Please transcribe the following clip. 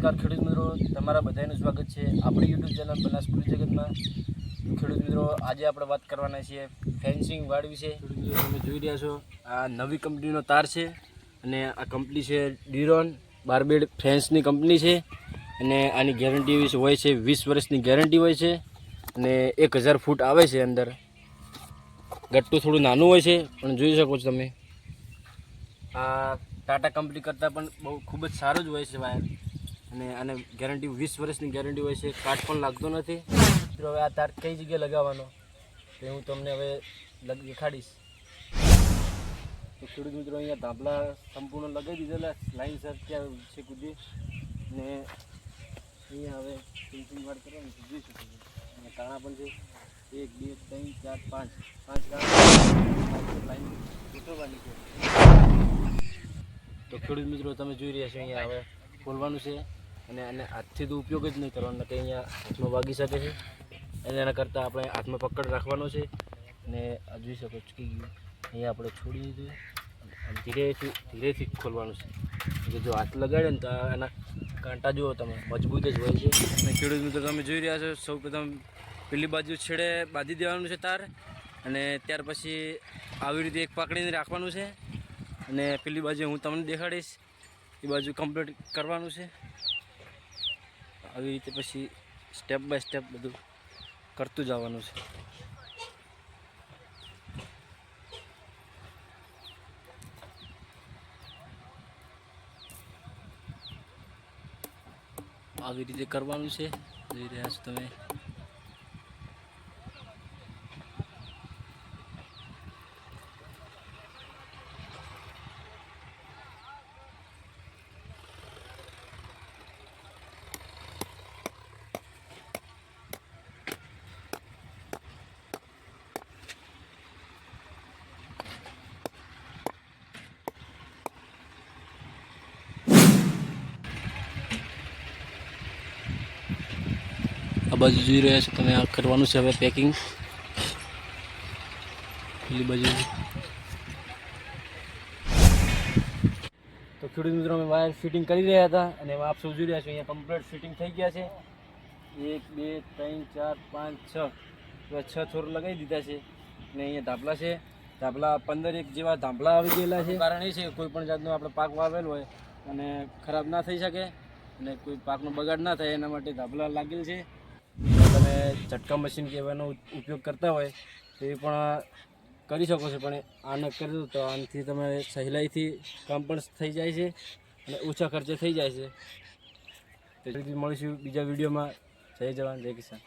નમસ્કાર ખેડૂત મિત્રો, તમારા બધાનું સ્વાગત છે આપણી યુટ્યુબ ચેનલ બનાસ કૃષિ જગતમાં. ખેડૂત મિત્રો, આજે આપણે વાત કરવાના છીએ ફેન્સિંગ વાડ વિશે. તમે જોઈ રહ્યા છો, આ નવી કંપનીનો તાર છે અને આ કંપની છે ડીરોન બારબેડ ફેન્સની કંપની છે અને આની ગેરંટી હોય છે, વીસ વર્ષની ગેરંટી હોય છે અને એક હજાર ફૂટ આવે છે અંદર. ગટ્ટું થોડું નાનું હોય છે, પણ જોઈ શકો છો તમે. આ ટાટા કંપની કરતાં પણ બહુ ખૂબ જ સારું જ હોય છે વાયર. અને આને ગેરંટી વીસ વર્ષની ગેરંટી હોય છે કાટ પણ લાગતો નથી. મિત્રો, હવે આ તાર કઈ જગ્યાએ લગાવવાનો? તે હું તમને હવે દેખાડીશ. તો ખેડૂત મિત્રો, અહીંયા ધાબલા સંપૂર્ણ લગાવી દીધેલા. લાઈન સર ત્યાં છે કૂદી. ને અહીંયા હવે ફિનિશિંગ વાળ કરવાનું જોઈ શકો અને કાણા પણ છે. એક, બે, ત્રણ, ચાર, પાંચ. પાંચ કાણા લાઈન ગોઠવવાની છે. તો ખેડૂત મિત્રો, તમે જોઈ રહ્યા છો અહીંયા હવે ખોલવાનું છે. અને એને હાથથી તો ઉપયોગ જ નહીં કરવાનો, કે અહીંયા હાથમાં વાગી શકે છે. અને એના કરતાં આપણે હાથમાં પકડ રાખવાનો છે. અને જોઈ શકો છો કે અહીંયા આપણે છોડી દીધું. અને ધીરેથી ધીરેથી ખોલવાનું છે. એટલે જો હાથ લગાડે ને તો એના કાંટા જુઓ તમે, મજબૂત જ હોય છે. અને ખેડૂત મિત્રો, તમે જોઈ રહ્યા છો સૌ પ્રથમ પેલી બાજુ છેડે બાંધી દેવાનું છે તાર. અને ત્યાર પછી આવી રીતે એક પકડીને રાખવાનું છે. અને પેલી બાજુ હું તમને દેખાડીશ. એ બાજુ કમ્પ્લીટ કરવાનું છે. આવી રીતે પછી સ્ટેપ બાય સ્ટેપ બધું કરતું જવાનું છે. આવી રીતે કરવાનું છે. જોઈ રહ્યા છો તમે. આ બાજુ જોઈ રહ્યા છો તમે આ કરવાનું છે હવે પેકિંગ પેલી બાજુ. તો ખેડૂત મિત્રો, અમે વાયર ફિટિંગ કરી રહ્યા હતા અને આપ સૌ જોઈ રહ્યા છો, અહીંયા કમ્પ્લીટ ફિટિંગ થઈ ગયા છે. એક, બે, ત્રણ, ચાર, પાંચ, છ. એવા છ છોર લગાવી દીધા છે અને અહીંયા ધાપલા છે. ધાપલા પંદર એક જેવા ધાપલા આવી ગયેલા છે. કારણ એ છે કોઈ પણ જાતનો આપણે પાક વાવેલ હોય અને ખરાબ ના થઈ શકે અને કોઈ પાકનો બગાડ ના થાય, એના માટે ધાબલા લાગેલ છે. તમે ચટકા મશીન કહેવાનો ઉપયોગ કરતા હોય, તો પણ કરી શકો છો. પણ આને કરી દો તો આનાથી તમે સહેલાઈથી કામ પણ થઈ જાય છે અને ઓછા ખર્ચે થઈ જાય છે. તો જલ્દી મળીશું બીજા વિડીયોમાં. જય જવાન, જય કિસાન.